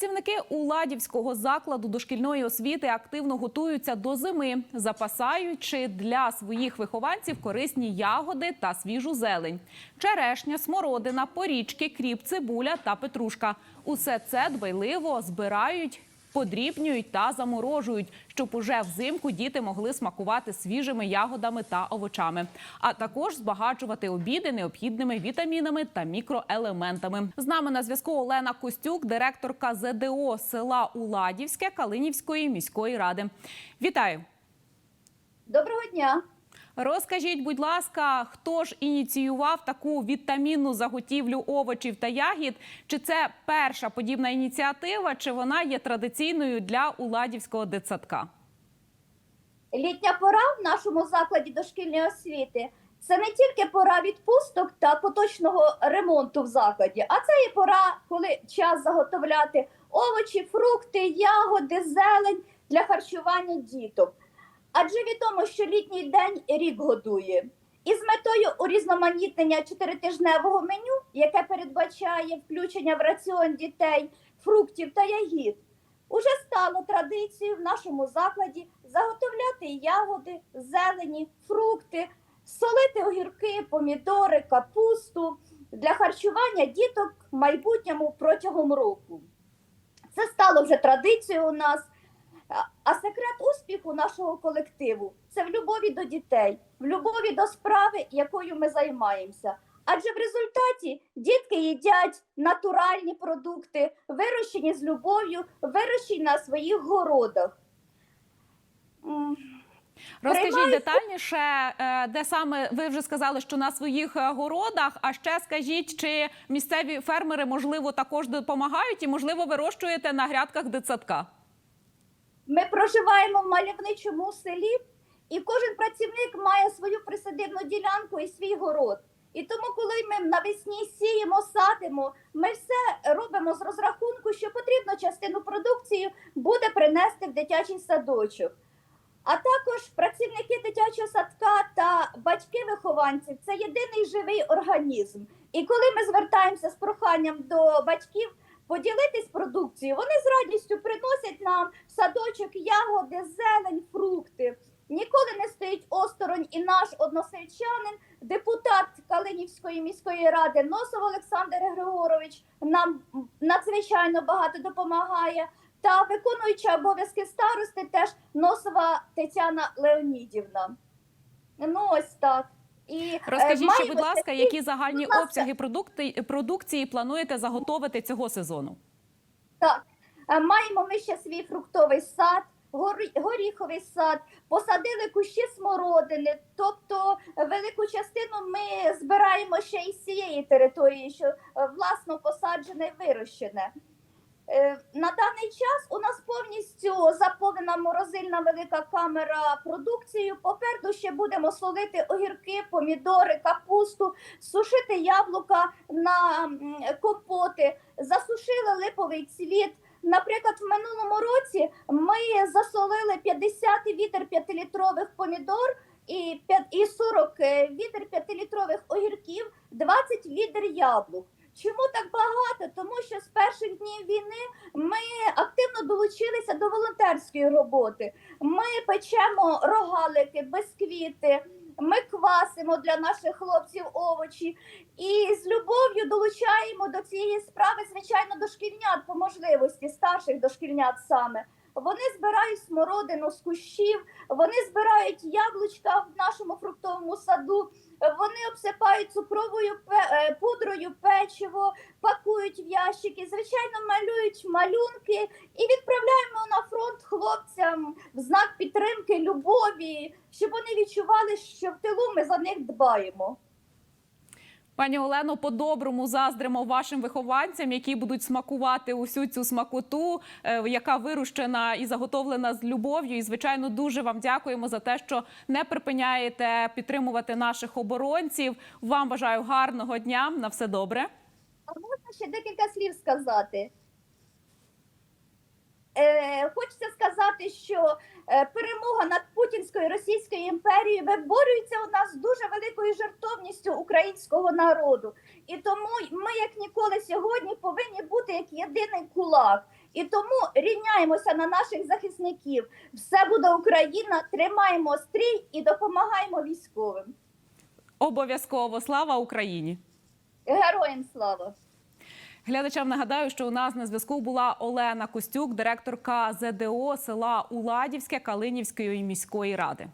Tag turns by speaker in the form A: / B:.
A: Працівники Уладівського закладу дошкільної освіти активно готуються до зими, запасаючи для своїх вихованців корисні ягоди та свіжу зелень. Черешня, смородина, порічки, кріп, цибуля та петрушка. Усе це дбайливо збирають. Подрібнюють та заморожують, щоб уже взимку діти могли смакувати свіжими ягодами та овочами, а також збагачувати обіди необхідними вітамінами та мікроелементами. З нами на зв'язку Олена Костюк, директорка ЗДО села Уладівське Калинівської міської ради. Вітаю!
B: Доброго дня.
A: Розкажіть, будь ласка, хто ж ініціював таку вітамінну заготівлю овочів та ягід? Чи це перша подібна ініціатива, чи вона є традиційною для Уладівського дитсадка?
B: Літня пора в нашому закладі дошкільної освіти це не тільки пора відпусток та поточного ремонту в закладі, а це і пора, коли час заготовляти овочі, фрукти, ягоди, зелень для харчування діток. Адже відомо, що літній день рік годує. І з метою урізноманітнення чотиритижневого меню, яке передбачає включення в раціон дітей, фруктів та ягід, уже стало традицією в нашому закладі заготовляти ягоди, зелені, фрукти, солити огірки, помідори, капусту для харчування діток в майбутньому протягом року. Це стало вже традицією у нас. А- А секрет успіху нашого колективу це в любові до дітей, в любові до справи, якою ми займаємося. Адже в результаті дітки їдять натуральні продукти, вирощені з любов'ю, вирощені на своїх городах.
A: Розкажіть детальніше, е, де саме ви вже сказали, що на своїх е, городах. А ще скажіть, чи місцеві фермери можливо також допомагають і можливо вирощуєте на грядках дитсадка?
B: Ми проживаємо в мальовничому селі, і кожен працівник має свою присадибну ділянку і свій город. І тому, коли ми навесні сіємо, садимо, ми все робимо з розрахунку, що потрібно частину продукції буде принести в дитячий садочок. А також працівники дитячого садка та батьки вихованців це єдиний живий організм. І коли ми звертаємося з проханням до батьків поділитись продукцією, вони з радістю приносять нам в садочок ягоди, зелень, фрукти. Ніколи не стоїть осторонь і наш односельчанин, депутат Калинівської міської ради Носов Олександр Григорович нам надзвичайно багато допомагає. Та виконуюча обов'язки старости теж Носова Тетяна Леонідівна. Ну ось так. І е,
A: Розкажіть, ще, будь ласка, які загальні
B: ласка.
A: обсяги продукти, продукції плануєте заготовити цього сезону?
B: Так, Е, маємо ми ще свій фруктовий сад, горі- горіховий сад, посадили кущі смородини. Тобто велику частину ми збираємо ще із цієї території, що е, власно посаджене і вирощене. Е, На даний час у нас повністю заповнена морозильна велика камера продукцією. Попереду ще будемо солити огірки, помідори, капусту, сушити яблука на компоти, засушили липовий цвіт. Наприклад, в минулому році ми засолили 50 відер 5-літрових помідор і п'ят- і 40 е, відер 5-літрових огірків, 20 відер яблук. Чому так багато? Тому що з перших днів війни ми активно долучилися до волонтерської роботи. Ми печемо рогалики, бисквіти, ми квасимо для наших хлопців овочі і з любов'ю долучаємо до цієї справи, звичайно, дошкільнят по можливості, старших дошкільнят саме. Вони збирають смородину з кущів, вони збирають яблучка в нашому фруктовому саду, вони обсипають цукровою е, печиво, пакують в ящики, звичайно, малюють малюнки і відправляємо на фронт хлопцям в знак підтримки, любові, щоб вони відчували, що в тилу ми за них дбаємо.
A: Пані Олено, по-доброму заздримо вашим вихованцям, які будуть смакувати усю цю смакоту, е, яка вирощена і заготовлена з любов'ю. І звичайно, дуже вам дякуємо за те, що не припиняєте підтримувати наших оборонців. Вам бажаю гарного дня. На все добре.
B: А можна ще декілька слів сказати? Е, хочеться сказати, що е, перемога над Путінською Російською імперією виборюється у нас дуже великою жертовністю українського народу. І тому ми, як ніколи, сьогодні повинні бути як єдиний кулак. І тому рівняємося на наших захисників. Все буде Україна, тримаємо стрій і допомагаємо військовим.
A: Обов'язково слава Україні!
B: Героям слава!
A: Глядачам нагадаю, що у нас на зв'язку була Олена Костюк, директорка ЗДО села Уладівське Калинівської міської ради.